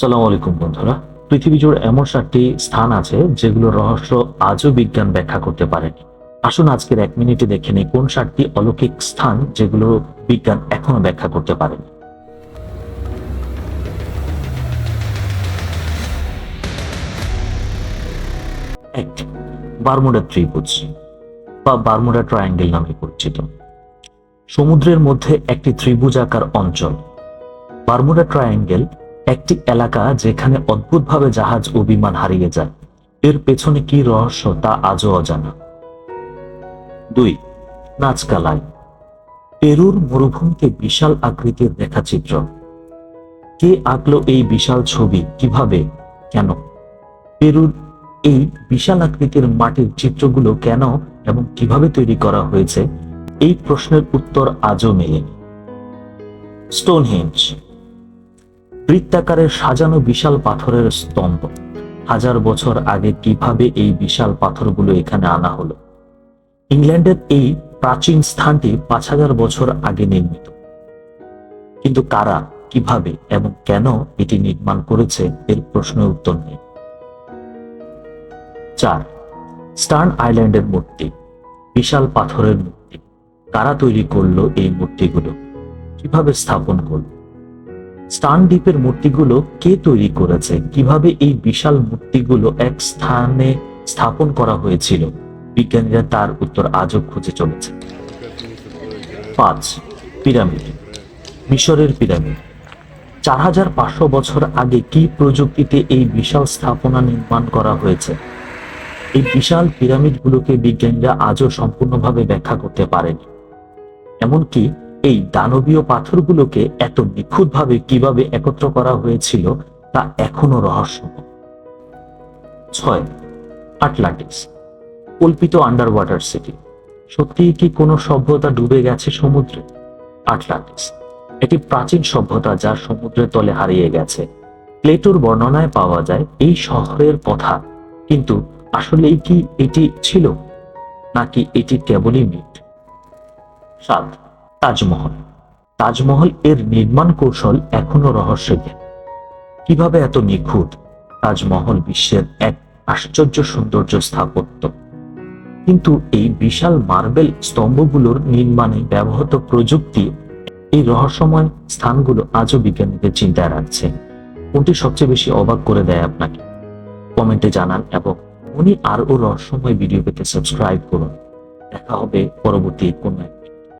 সালাম আলাইকুম বন্ধুরা। পৃথিবী জুড়ে এমন সাতটি স্থান আছে যেগুলোর রহস্য আজও বিজ্ঞান ব্যাখ্যা করতে পারেনি আসুন আজকের এক মিনিটে দেখে নিই কোন সাতটি অলৌকিক স্থান যেগুলো বিজ্ঞান এখনও ব্যাখ্যা করতে পারেনি। এক, বারমুডা ত্রিভুজ বা বারমুডা ট্রায়াঙ্গেল নামে পরিচিত। সমুদ্রের মধ্যে একটি ত্রিভুজাকার অঞ্চল। বারমুডা ট্রায়াঙ্গেল একটি এলাকা যেখানে অদ্ভুতভাবে জাহাজ ও বিমান হারিয়ে যায়। এর পেছনে কি রহস্য তা আজও অজানা। দুই নাচকা লাইন পেরুর মরুভূমিতে বিশাল আকৃতির রেখাচিত্র। কে আঁকলো এই বিশাল ছবি, কীভাবে, কেন? পেরুর এই বিশাল আকৃতির মাটির চিত্রগুলো কেন এবং কীভাবে তৈরি করা হয়েছে, এই প্রশ্নের উত্তর আজও মেলেনি স্টোনহেঞ্জ বৃত্তাকারের সাজানো বিশাল পাথরের স্তম্ভ। হাজার বছর আগে কীভাবে এই বিশাল পাথরগুলো এখানে আনা হলো? ইংল্যান্ডের এই প্রাচীন স্থানটি পাঁচ হাজার বছর আগে নির্মিত। কিন্তু কারা, কীভাবে এবং কেন এটি নির্মাণ করেছে, এর প্রশ্নের উত্তর নেই। চার, স্টার্ন আইল্যান্ডের মূর্তি। বিশাল পাথরের মূর্তি। কারা তৈরি করল এই মূর্তিগুলো? কীভাবে স্থাপন করল? স্টান দ্বীপের মূর্তিগুলো কে তৈরি করেছে? কীভাবে এই বিশাল মূর্তিগুলো এক স্থানে স্থাপন করা হয়েছিল? বিজ্ঞানীরা তার উত্তর আজও খুঁজে চলেছে পাঁচ, পিরামিড। মিশরের পিরামিড। চার হাজার পাঁচশো বছর আগে কি প্রযুক্তিতে এই বিশাল স্থাপনা নির্মাণ করা হয়েছে? এই বিশাল পিরামিডগুলোকে বিজ্ঞানীরা আজও সম্পূর্ণভাবে ব্যাখ্যা করতে পারেনি। এমনকি এই দানবীয় পাথরগুলোকে এত নিখুঁতভাবে কীভাবে একত্র করা হয়েছিল তা এখনও রহস্য ছয়, আটলান্টিস, কল্পিত আন্ডার ওয়াটার সিটি সত্যিই কি কোনো সভ্যতা ডুবে গেছে সমুদ্রে? আটলান্টিস, একটি প্রাচীন সভ্যতা যা সমুদ্রের তলে হারিয়ে গেছে। প্লেটোর বর্ণনায় পাওয়া যায় এই শহরের কথা, কিন্তু আসলেই কি এটি ছিল? নাকি এটি কেবলই মিট সাত তাজমহল। তাজমহল এর নির্মাণ কৌশল এখনও রহস্য জ্ঞান কীভাবে এত নিখুঁত? তাজমহল বিশ্বের এক আশ্চর্য সৌন্দর্য স্থাপত্য। কিন্তু এই বিশাল মার্বেল স্তম্ভগুলোর নির্মাণে ব্যবহৃত প্রযুক্তি এই রহস্যময় স্থানগুলো আজও বিজ্ঞানীদের চিন্তায় রাখছে। কোনটি সবচেয়ে বেশি অবাক করে দেয় আপনাকে? কমেন্টে জানান এবং উনি আরও রহস্যময় ভিডিও পেতে সাবস্ক্রাইব করুন। দেখা হবে পরবর্তী কোনো এক